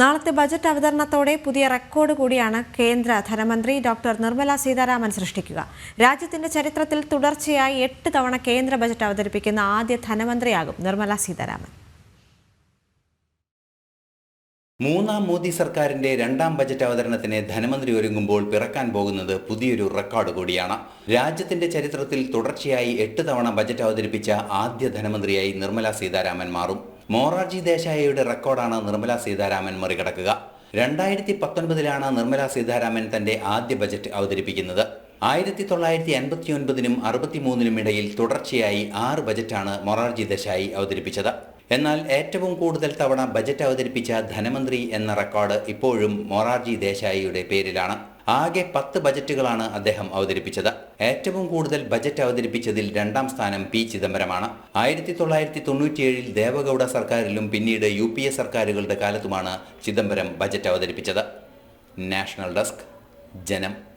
നാളത്തെ ബജറ്റ് അവതരണത്തോടെ പുതിയ റെക്കോർഡ് കൂടിയാണ് കേന്ദ്ര ധനമന്ത്രി ഡോക്ടർ നിർമ്മല സീതാരാമൻ സൃഷ്ടിക്കുക. രാജ്യത്തിന്റെ ചരിത്രത്തിൽ തുടർച്ചയായി എട്ട് തവണ കേന്ദ്ര ബജറ്റ് അവതരിപ്പിക്കുന്ന ആദ്യ ധനമന്ത്രിയാകും നിർമ്മല സീതാരാമൻ. മൂന്നാം മോദി സർക്കാരിന്റെ രണ്ടാം ബജറ്റ് അവതരണത്തിന് ധനമന്ത്രി ഒരുങ്ങുമ്പോൾ പിറക്കാൻ പോകുന്നത് പുതിയൊരു റെക്കോർഡ് കൂടിയാണ്. രാജ്യത്തിന്റെ ചരിത്രത്തിൽ തുടർച്ചയായി എട്ട് തവണ ബജറ്റ് അവതരിപ്പിച്ച ആദ്യ ധനമന്ത്രിയായി നിർമ്മല സീതാരാമൻ മാറും. മൊറാർജി ദേശായിയുടെ റെക്കോർഡാണ് നിർമ്മല സീതാരാമൻ മറികടക്കുക. രണ്ടായിരത്തി പത്തൊൻപതിലാണ് നിർമ്മല സീതാരാമൻ തന്റെ ആദ്യ ബജറ്റ് അവതരിപ്പിക്കുന്നത്. ആയിരത്തി തൊള്ളായിരത്തി അൻപത്തി ഒൻപതിനും അറുപത്തിമൂന്നിനും ഇടയിൽ തുടർച്ചയായി ആറ് ബജറ്റാണ് മൊറാർജി ദേശായി അവതരിപ്പിച്ചത്. എന്നാൽ ഏറ്റവും കൂടുതൽ തവണ ബജറ്റ് അവതരിപ്പിച്ച ധനമന്ത്രി എന്ന റെക്കോർഡ് ഇപ്പോഴും മൊറാർജി ദേശായിയുടെ പേരിലാണ്. ആകെ പത്ത് ബജറ്റുകളാണ് അദ്ദേഹം അവതരിപ്പിച്ചത്. ഏറ്റവും കൂടുതൽ ബജറ്റ് അവതരിപ്പിച്ചതിൽ രണ്ടാം സ്ഥാനം പി ചിദംബരമാണ്. ആയിരത്തി തൊള്ളായിരത്തി തൊണ്ണൂറ്റിയേഴിൽ ദേവഗൌഡ സർക്കാരിലും പിന്നീട് യു പി എ സർക്കാരുകളുടെ കാലത്തുമാണ് ചിദംബരം ബജറ്റ് അവതരിപ്പിച്ചത്. National desk Janam